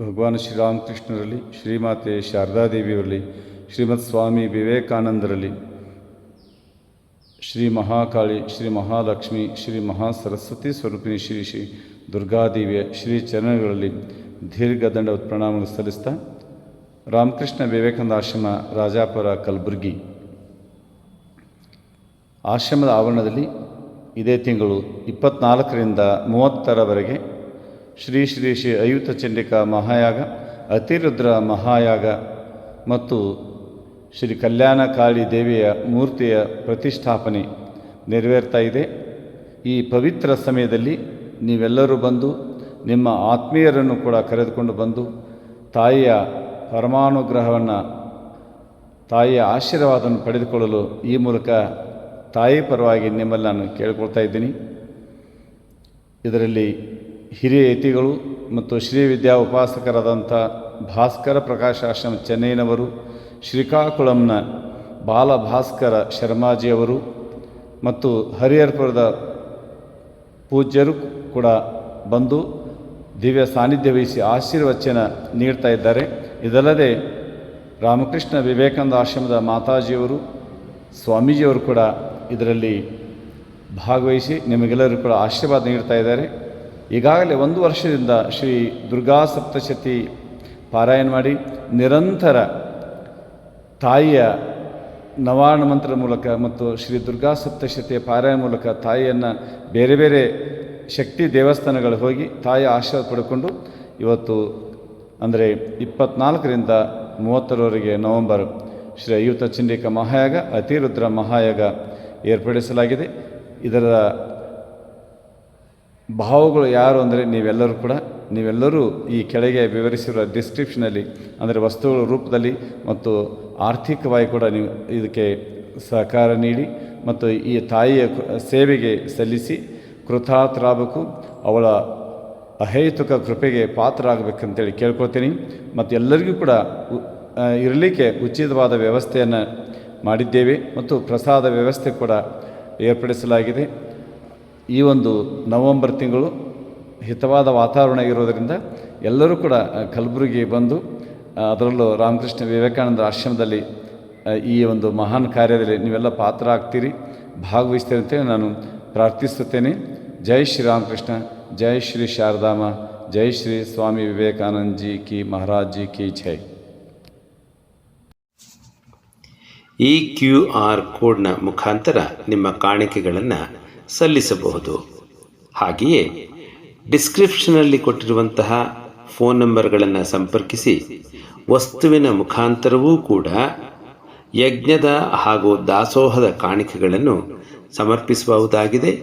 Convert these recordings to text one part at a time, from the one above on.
ಭಗವಾನ್ ಶ್ರೀರಾಮಕೃಷ್ಣರಲ್ಲಿ, ಶ್ರೀಮಾತೆ ಶಾರದಾದೇವಿಯವರಲ್ಲಿ ಶ್ರೀಮತ್ ಸ್ವಾಮಿ ವಿವೇಕಾನಂದರಲ್ಲಿ, ಶ್ರೀ ಮಹಾಕಾಳಿ, ಶ್ರೀ ಮಹಾಲಕ್ಷ್ಮಿ, ಶ್ರೀ ಮಹಾಸರಸ್ವತಿ ಸ್ವರೂಪಿಣಿ ಶ್ರೀ ಶ್ರೀ ದುರ್ಗಾದೇವಿಯ ಶ್ರೀ ಚರಣಗಳಲ್ಲಿ ದೀರ್ಘದಂಡ ಪ್ರಣಾಮಗಳು ಸಲ್ಲಿಸ್ತಾ, ರಾಮಕೃಷ್ಣ ವಿವೇಕಾನಂದ ಆಶ್ರಮ ರಾಜಾಪುರ ಕಲಬುರಗಿ ಆಶ್ರಮದ ಆವರಣದಲ್ಲಿ ಇದೇ ತಿಂಗಳು ಇಪ್ಪತ್ನಾಲ್ಕರಿಂದ ಮೂವತ್ತರವರೆಗೆ ಶ್ರೀ ಶ್ರೀ ಶ್ರೀ ಅಯುತ ಚಂಡಿಕಾ ಮಹಾಯಾಗ, ಅತಿರುದ್ರ ಮಹಾಯಾಗ ಮತ್ತು ಶ್ರೀ ಕಲ್ಯಾಣಕಾಳಿ ದೇವಿಯ ಮೂರ್ತಿಯ ಪ್ರತಿಷ್ಠಾಪನೆ ನೆರವೇರ್ತಾ ಇದೆ. ಈ ಪವಿತ್ರ ಸಮಯದಲ್ಲಿ ನೀವೆಲ್ಲರೂ ಬಂದು ನಿಮ್ಮ ಆತ್ಮೀಯರನ್ನು ಕೂಡ ಕರೆದುಕೊಂಡು ಬಂದು ತಾಯಿಯ ಪರಮಾನುಗ್ರಹವನ್ನು, ತಾಯಿಯ ಆಶೀರ್ವಾದವನ್ನು ಪಡೆದುಕೊಳ್ಳಲು ಈ ಮೂಲಕ ತಾಯಿ ಪರವಾಗಿ ನಿಮ್ಮಲ್ಲಿ ನಾನು ಕೇಳ್ಕೊಳ್ತಾ ಇದ್ದೀನಿ. ಇದರಲ್ಲಿ ಹಿರಿಯ ಯತಿಗಳು ಮತ್ತು ಶ್ರೀ ವಿದ್ಯಾ ಉಪಾಸಕರಾದಂಥ ಭಾಸ್ಕರ ಪ್ರಕಾಶ ಆಶ್ರಮ ಚೆನ್ನೈನವರು, ಶ್ರೀಕಾಕುಳಂನ ಬಾಲಭಾಸ್ಕರ ಶರ್ಮಾಜಿಯವರು ಮತ್ತು ಹರಿಹರ್ಪುರದ ಪೂಜ್ಯರು ಕೂಡ ಬಂದು ದಿವ್ಯ ಸಾನ್ನಿಧ್ಯ ವಹಿಸಿ ಆಶೀರ್ವಚನ ನೀಡ್ತಾ ಇದ್ದಾರೆ. ಇದಲ್ಲದೆ ರಾಮಕೃಷ್ಣ ವಿವೇಕಾನಂದ ಆಶ್ರಮದ ಮಾತಾಜಿಯವರು, ಸ್ವಾಮೀಜಿಯವರು ಕೂಡ ಇದರಲ್ಲಿ ಭಾಗವಹಿಸಿ ನಿಮಗೆಲ್ಲರೂ ಕೂಡ ಆಶೀರ್ವಾದ ನೀಡ್ತಾ ಇದ್ದಾರೆ. ಈಗಾಗಲೇ ಒಂದು ವರ್ಷದಿಂದ ಶ್ರೀ ದುರ್ಗಾ ಸಪ್ತಶತಿ ಪಾರಾಯಣ ಮಾಡಿ ನಿರಂತರ ತಾಯಿಯ ನವಾರ್ಣ ಮಂತ್ರ ಮೂಲಕ ಮತ್ತು ಶ್ರೀ ದುರ್ಗಾ ಸಪ್ತಶತಿಯ ಪಾರಾಯಣ ಮೂಲಕ ತಾಯಿಯನ್ನು ಬೇರೆ ಬೇರೆ ಶಕ್ತಿ ದೇವಸ್ಥಾನಗಳು ಹೋಗಿ ತಾಯಿಯ ಆಶೀರ್ವಾದ ಪಡ್ಕೊಂಡು ಇವತ್ತು ಅಂದರೆ ಇಪ್ಪತ್ನಾಲ್ಕರಿಂದ ಮೂವತ್ತರವರೆಗೆ ನವೆಂಬರ್ ಶ್ರೀ ಅಯುತ ಚಂಡಿಕ ಮಹಾಯಾಗ, ಅತಿರುದ್ರ ಮಹಾಯಾಗ ಏರ್ಪಡಿಸಲಾಗಿದೆ. ಇದರ ಭಾವಗಳು ಯಾರು ಅಂದರೆ ನೀವೆಲ್ಲರೂ ಕೂಡ, ನೀವೆಲ್ಲರೂ ಈ ಕೆಳಗೆ ವಿವರಿಸಿರುವ ಡಿಸ್ಕ್ರಿಪ್ಷನಲ್ಲಿ ಅಂದರೆ ವಸ್ತುಗಳ ರೂಪದಲ್ಲಿ ಮತ್ತು ಆರ್ಥಿಕವಾಗಿ ಕೂಡ ನೀವು ಇದಕ್ಕೆ ಸಹಕಾರ ನೀಡಿ ಮತ್ತು ಈ ತಾಯಿಯ ಸೇವೆಗೆ ಸಲ್ಲಿಸಿ ಕೃತಾರ್ಥರಾಗಬೇಕು ಅವಳ ಅಹೇತುಕ ಕೃಪೆಗೆ ಪಾತ್ರರಾಗಬೇಕಂತೇಳಿ ಕೇಳ್ಕೊಳ್ತೀನಿ. ಮತ್ತು ಎಲ್ಲರಿಗೂ ಕೂಡ ಇರಲಿಕ್ಕೆ ಉಚಿತವಾದ ವ್ಯವಸ್ಥೆಯನ್ನು ಮಾಡಿದ್ದೇವೆ ಮತ್ತು ಪ್ರಸಾದ ವ್ಯವಸ್ಥೆ ಕೂಡ ಏರ್ಪಡಿಸಲಾಗಿದೆ. ಈ ಒಂದು ನವಂಬರ್ ತಿಂಗಳು ಹಿತವಾದ ವಾತಾವರಣ ಇರೋದರಿಂದ ಎಲ್ಲರೂ ಕೂಡ ಕಲ್ಬುರ್ಗಿಗೆ ಕಲಬುರಗಿ ಬಂದು ಅದರಲ್ಲೂ ರಾಮಕೃಷ್ಣ ವಿವೇಕಾನಂದ ಆಶ್ರಮದಲ್ಲಿ ಈ ಒಂದು ಮಹಾನ್ ಕಾರ್ಯದಲ್ಲಿ ನೀವೆಲ್ಲ ಪಾತ್ರ ಆಗ್ತೀರಿ ಭಾಗವಹಿಸ್ತೀರಿ ಅಂತೇಳಿ ನಾನು ಪ್ರಾರ್ಥಿಸುತ್ತೇನೆ. ಜೈ ಶ್ರೀರಾಮಕೃಷ್ಣ ಜೈ ಶ್ರೀ ಶಾರದಾಮ, ಜೈ ಶ್ರೀ ಸ್ವಾಮಿ ವಿವೇಕಾನಂದ ಜಿ ಕಿ ಮಹಾರಾಜ್ ಜಿ ಕಿ ಜೈ. ಈ ಕ್ಯೂ ಆರ್ ಕೋಡ್ನ ಮುಖಾಂತರ ನಿಮ್ಮ ಕಾಣಿಕೆಗಳನ್ನು ಸಲ್ಲಿಸಬಹುದು. ಹಾಗೆಯೇ, ಡಿಸ್ಕ್ರಿಪ್ಷನ್ನಲ್ಲಿ ಕೊಟ್ಟಿರುವಂತಹ ಫೋನ್ ನಂಬರ್ಗಳನ್ನು ಸಂಪರ್ಕಿಸಿ, ವಸ್ತುವಿನ ಮುಖಾಂತರವೂ ಕೂಡ ಯಜ್ಞದ ಹಾಗೂ ದಾಸೋಹದ ಕಾಣಿಕೆಗಳನ್ನು ಸಮರ್ಪಿಸಬಹುದಾಗಿದೆ.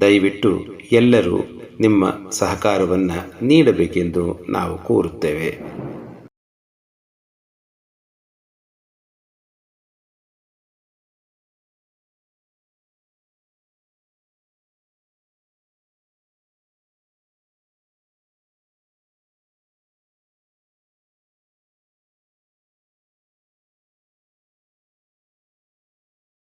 ದಯವಿಟ್ಟು ಎಲ್ಲರೂ ನಿಮ್ಮ ಸಹಕಾರವನ್ನು ನೀಡಬೇಕೆಂದು ನಾವು ಕೋರುತ್ತೇವೆ.